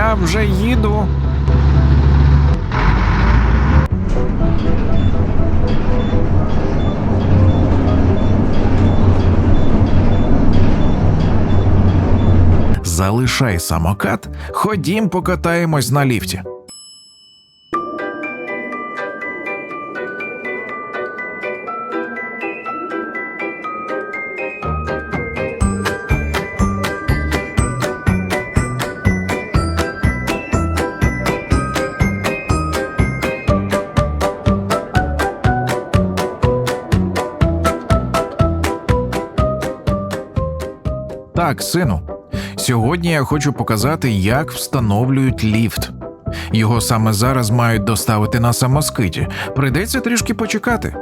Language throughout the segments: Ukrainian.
Я вже їду. Залишай самокат, ходім покатаємось на ліфті. Так, сину. Сьогодні я хочу показати, як встановлюють ліфт. Його саме зараз мають доставити на самоскиті. Прийдеться трішки почекати.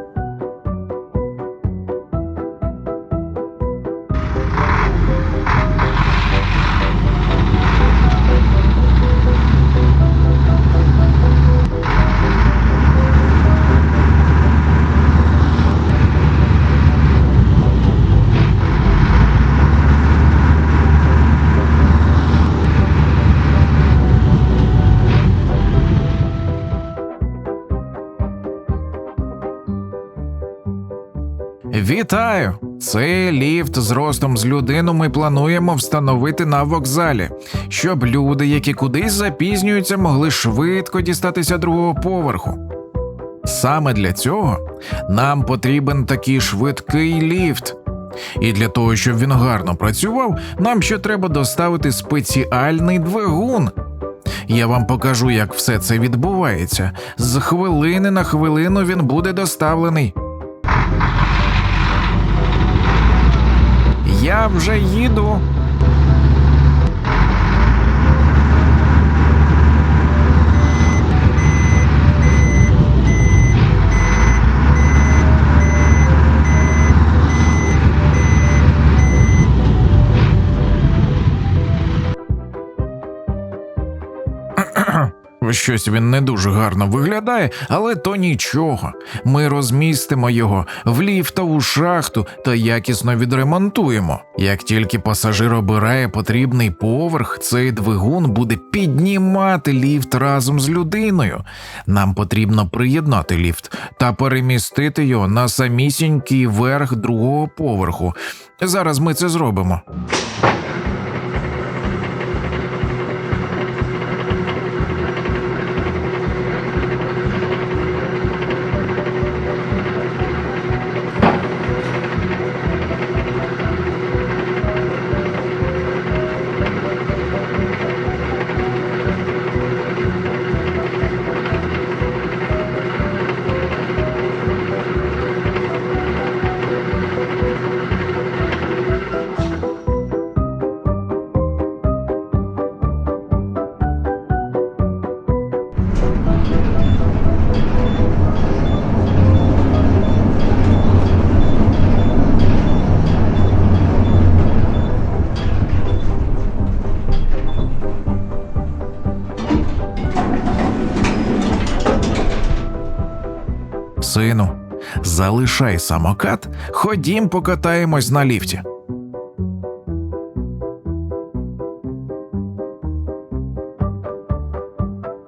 Вітаю! Цей ліфт з ростом з людину ми плануємо встановити на вокзалі, щоб люди, які кудись запізнюються, могли швидко дістатися другого поверху. Саме для цього нам потрібен такий швидкий ліфт. І для того, щоб він гарно працював, нам ще треба доставити спеціальний двигун. Я вам покажу, як все це відбувається. З хвилини на хвилину він буде доставлений. Я вже їду. Щось він не дуже гарно виглядає, але то нічого. Ми розмістимо його в ліфтову шахту та якісно відремонтуємо. Як тільки пасажир обирає потрібний поверх, цей двигун буде піднімати ліфт разом з людиною. Нам потрібно приєднати ліфт та перемістити його на самісінький верх другого поверху. Зараз ми це зробимо. Сину, залишай самокат, ходім покатаємось на ліфті.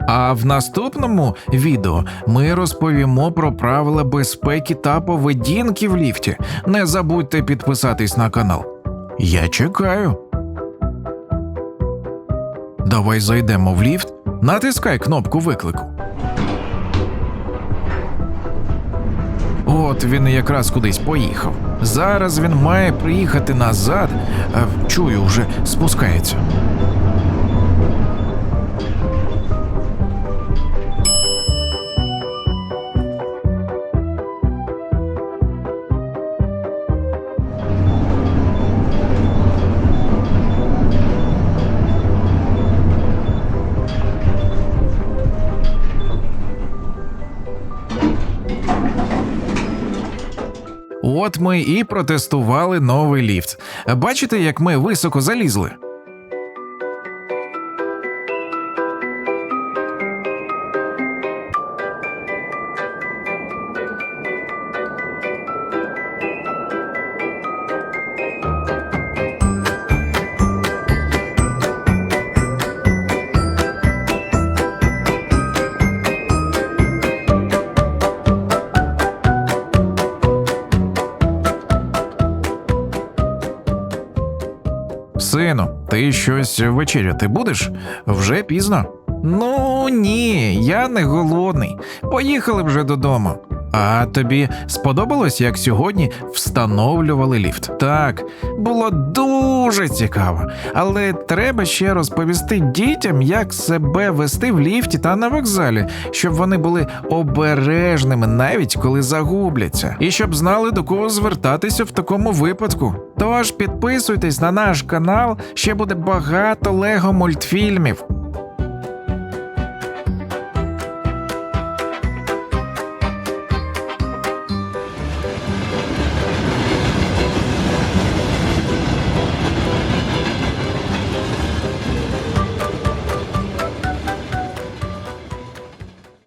А в наступному відео ми розповімо про правила безпеки та поведінки в ліфті. Не забудьте підписатись на канал. Я чекаю. Давай зайдемо в ліфт, натискай кнопку виклику. От він якраз кудись поїхав. Зараз він має приїхати назад. Чую, вже спускається. От ми і протестували новий ліфт. Бачите, як ми високо залізли? Сину, ти щось вечеряти будеш? Вже пізно. Ну ні, я не голодний. Поїхали вже додому. А тобі сподобалось, як сьогодні встановлювали ліфт? Так, було дуже цікаво, але треба ще розповісти дітям, як себе вести в ліфті та на вокзалі, щоб вони були обережними, навіть коли загубляться, і щоб знали до кого звертатися в такому випадку. Тож підписуйтесь на наш канал, ще буде багато лего мультфільмів.